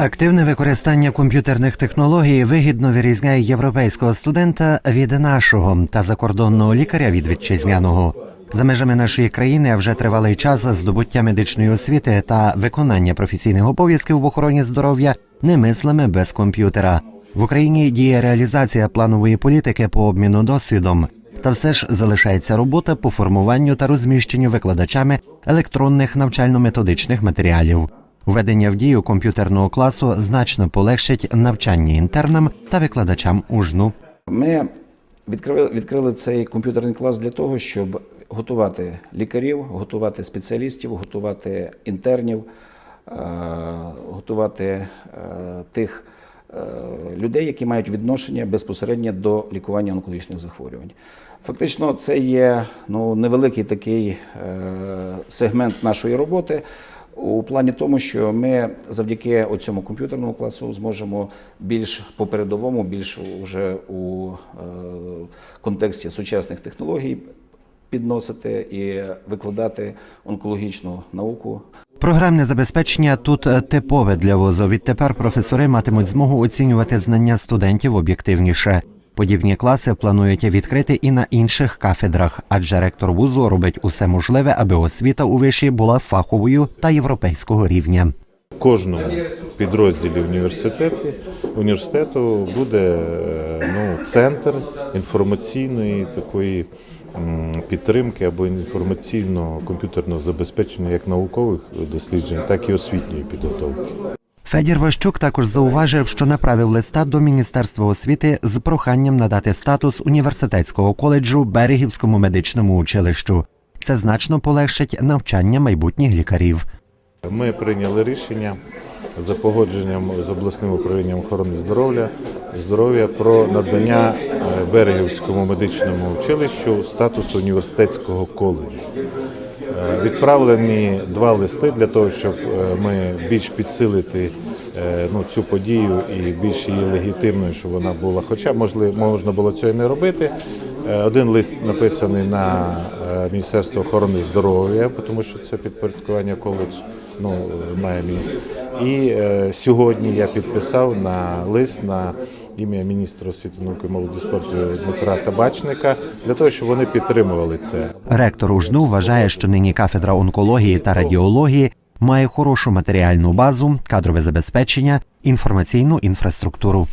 Активне використання комп'ютерних технологій вигідно вирізняє європейського студента від нашого та закордонного лікаря від вітчизняного. За межами нашої країни вже тривалий час здобуття медичної освіти та виконання професійних обов'язків в охороні здоров'я немислиме без комп'ютера. В Україні діє реалізація планової політики по обміну досвідом. Та все ж залишається робота по формуванню та розміщенню викладачами електронних навчально-методичних матеріалів. Введення в дію комп'ютерного класу значно полегшить навчання інтернам та викладачам ужну. Ми відкрили, відкрили цей комп'ютерний клас для того, щоб готувати лікарів, готувати спеціалістів, готувати інтернів, е, готувати е, тих е, людей, які мають відношення безпосередньо до лікування онкологічних захворювань. Фактично, це є ну, невеликий такий сегмент нашої роботи. У плані тому, що ми завдяки цьому комп'ютерному класу зможемо більш по передовому, більш уже у е, контексті сучасних технологій підносити і викладати онкологічну науку. Програмне забезпечення тут е, типове для вузу. Відтепер професори матимуть змогу оцінювати знання студентів об'єктивніше. Подібні класи планують відкрити і на інших кафедрах, адже ректор вузу робить усе можливе, аби освіта у виші була фаховою та європейського рівня. Кожному підрозділі університету, університету буде е, ну, центр інформаційної такої підтримки або інформаційного комп'ютерного забезпечення як наукових досліджень, так і освітньої підготовки. Федір Ващук також зауважив, що направив листа до Міністерства освіти з проханням надати статус університетського коледжу Берегівському медичному училищу. Це значно полегшить навчання майбутніх лікарів. Ми прийняли рішення за погодженням з обласним управлінням охорони здоров'я здоров'я про надання е, Берегівському медичному училищу статусу університетського коледжу. Е, Відправлені два листи для того, щоб е, ми більш підсилити ну, цю подію і більш її легітимною, щоб вона була. Хоча можливо можна було цього і не робити. Е, Один лист написаний на е, Міністерство охорони здоров'я, тому що це підпорядкування коледж ну, має місце. І е, сьогодні я підписав на лист на ім'я міністра освіти, науки, молоді спорту Дмитра Табачника для того, щоб вони підтримували це. Ректор УЖНУ вважає, що нині кафедра онкології та радіології має хорошу матеріальну базу, кадрове забезпечення, інформаційну інфраструктуру.